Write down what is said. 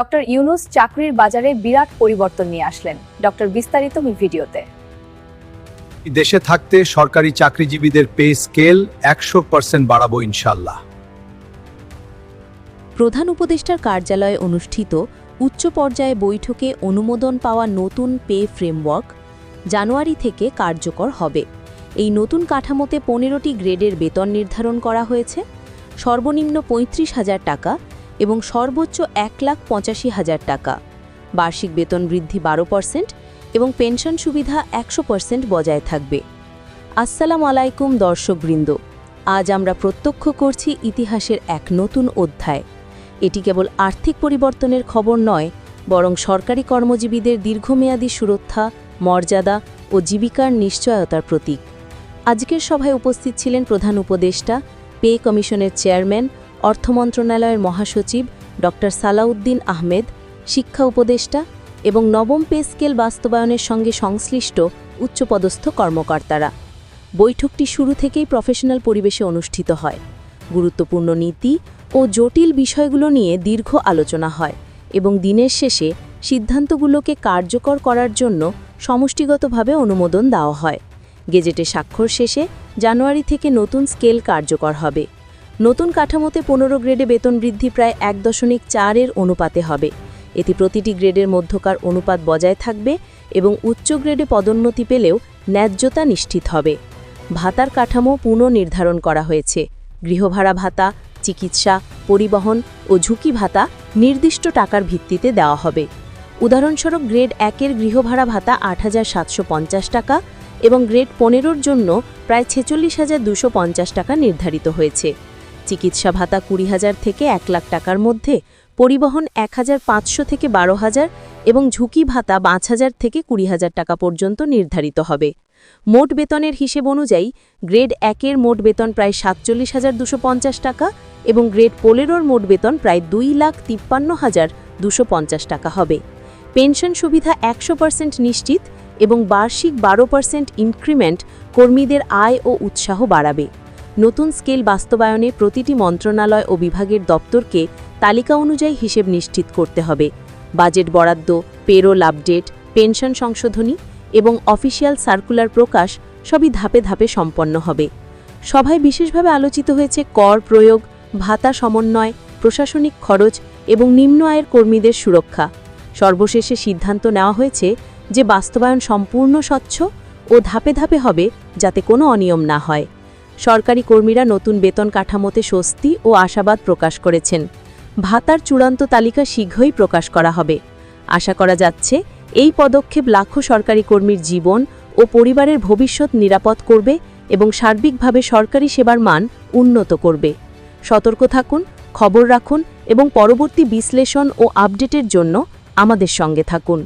Doctor Yunus চাকরির বাজারে বিরাট পরিবর্তন নিয়ে আসলেন। ডক্টর বিস্তারিত ভিডিওতে। দেশে থাকতে সরকারি চাকরিজীবীদের পে স্কেল একশো পার্সেন্ট বাড়াবো ইনশাল্লাহ। প্রধান উপদেষ্টার কার্যালয়ে অনুষ্ঠিত উচ্চ পর্যায়ে বৈঠকে অনুমোদন পাওয়া নতুন পে ফ্রেমওয়ার্ক জানুয়ারি থেকে কার্যকর হবে। এই নতুন কাঠামোতে পনেরোটি গ্রেডের বেতন নির্ধারণ করা হয়েছে। সর্বনিম্ন পঁয়ত্রিশ হাজার টাকা এবং সর্বোচ্চ এক লাখ পঁচাশি হাজার টাকা। বার্ষিক বেতন বৃদ্ধি বারো পার্সেন্ট এবং পেনশন সুবিধা একশো পার্সেন্ট বজায় থাকবে। আসসালাম আলাইকুম দর্শকবৃন্দ, আজ আমরা প্রত্যক্ষ করছি ইতিহাসের এক নতুন অধ্যায়। এটি কেবল আর্থিক পরিবর্তনের খবর নয়, বরং সরকারি কর্মজীবীদের দীর্ঘমেয়াদী সুরক্ষা, মর্যাদা ও জীবিকার নিশ্চয়তার প্রতীক। আজকের সভায় উপস্থিত ছিলেন প্রধান উপদেষ্টা, পে কমিশনের চেয়ারম্যান অর্থ মন্ত্রণালয়ের মহাসচিব ড সালাউদ্দিন আহমেদ, শিক্ষা উপদেষ্টা এবং নবম পে স্কেল বাস্তবায়নের সঙ্গে সংশ্লিষ্ট উচ্চপদস্থ কর্মকর্তারা। বৈঠকটি শুরু থেকেই প্রফেশনাল পরিবেশে অনুষ্ঠিত হয়। গুরুত্বপূর্ণ নীতি ও জটিল বিষয়গুলো নিয়ে দীর্ঘ আলোচনা হয় এবং দিনের শেষে সিদ্ধান্তগুলোকে কার্যকর করার জন্য সমষ্টিগতভাবে অনুমোদন দেওয়া হয়। গেজেটে স্বাক্ষর শেষে জানুয়ারি থেকে নতুন স্কেল কার্যকর হবে। নতুন কাঠামোতে পনেরো গ্রেডে বেতন বৃদ্ধি প্রায় এক দশমিক চারের অনুপাতে হবে। এটি প্রতিটি গ্রেডের মধ্যকার অনুপাত বজায় থাকবে এবং উচ্চ গ্রেডে পদোন্নতি পেলেও ন্যায্যতা নিশ্চিত হবে। ভাতার কাঠামো পুনর্নির্ধারণ করা হয়েছে। গৃহভাড়া ভাতা, চিকিৎসা, পরিবহন ও ঝুঁকি ভাতা নির্দিষ্ট টাকার ভিত্তিতে দেওয়া হবে। উদাহরণস্বরূপ গ্রেড একের গৃহভাড়া ভাতা আট হাজার সাতশো পঞ্চাশ টাকা এবং গ্রেড পনেরোর জন্য প্রায় ছেচল্লিশ হাজার টাকা নির্ধারিত হয়েছে। চিকিৎসা ভাতা কুড়ি হাজার থেকে এক লাখ টাকার মধ্যে, পরিবহন এক হাজার পাঁচশো থেকে বারো হাজার এবং ঝুঁকি ভাতা পাঁচ হাজার থেকে কুড়ি হাজার টাকা পর্যন্ত নির্ধারিত হবে। মোট বেতনের হিসেব অনুযায়ী, গ্রেড একের মোট বেতন প্রায় সাতচল্লিশ হাজার দুশো পঞ্চাশ টাকা এবং গ্রেড পনেরোর মোট বেতন প্রায় দুই লাখ তিপ্পান্ন হাজার দুশো পঞ্চাশ টাকা হবে। পেনশন সুবিধা একশো পার্সেন্ট নিশ্চিত এবং বার্ষিক বারো পার্সেন্ট ইনক্রিমেন্ট কর্মীদের আয় ও উৎসাহ বাড়াবে। নতুন স্কেল বাস্তবায়নে প্রতিটি মন্ত্রণালয় ও বিভাগের দপ্তরকে তালিকা অনুযায়ী হিসেব নিশ্চিত করতে হবে। বাজেট বরাদ্দ, পেরোল আপডেট, পেনশন সংশোধনী এবং অফিসিয়াল সার্কুলার প্রকাশ সবই ধাপে ধাপে সম্পন্ন হবে। সভায় বিশেষভাবে আলোচিত হয়েছে কর প্রয়োগ, ভাতা সমন্বয়, প্রশাসনিক খরচ এবং নিম্ন আয়ের কর্মীদের সুরক্ষা। সর্বশেষে সিদ্ধান্ত নেওয়া হয়েছে যে বাস্তবায়ন সম্পূর্ণ স্বচ্ছ ও ধাপে ধাপে হবে যাতে কোনো অনিয়ম না হয়। সরকারি কর্মীরা নতুন বেতন কাঠামোতে স্বস্তি ও আশাবাদ প্রকাশ করেছেন। ভাতার চূড়ান্ত তালিকা শীঘ্রই প্রকাশ করা হবে। আশা করা যাচ্ছে, এই পদক্ষেপ লাখো সরকারি কর্মীর জীবন ও পরিবারের ভবিষ্যৎ নিরাপদ করবে এবং সার্বিকভাবে সরকারি সেবার মান উন্নত করবে। সতর্ক থাকুন, খবর রাখুন এবং পরবর্তী বিশ্লেষণ ও আপডেটের জন্য আমাদের সঙ্গে থাকুন।